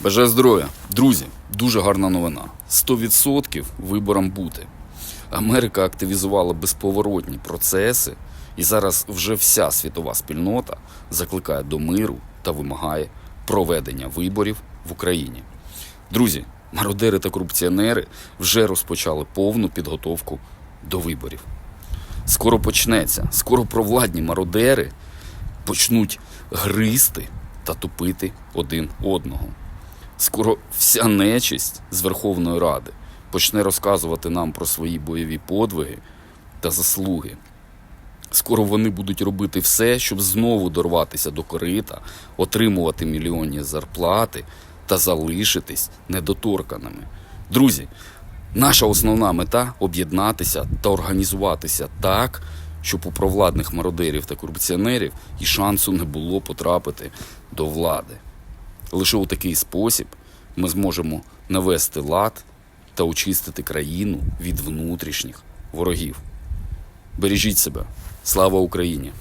Бажаю здоров'я. Друзі, дуже гарна новина. 100% виборам бути. Америка активізувала безповоротні процеси, і зараз вже вся світова спільнота закликає до миру та вимагає проведення виборів в Україні. Друзі, мародери та корупціонери вже розпочали повну підготовку до виборів. Скоро почнеться, скоро провладні мародери почнуть гризти та тупити один одного. Скоро вся нечисть з Верховної Ради почне розказувати нам про свої бойові подвиги та заслуги. Скоро вони будуть робити все, щоб знову дорватися до корита, отримувати мільйонні зарплати та залишитись недоторканими. Друзі, наша основна мета об'єднатися та організуватися так, щоб у провладних мародерів та корупціонерів і шансу не було потрапити до влади. Лише у такий спосіб ми зможемо навести лад та очистити країну від внутрішніх ворогів. Бережіть себе. Слава Україні!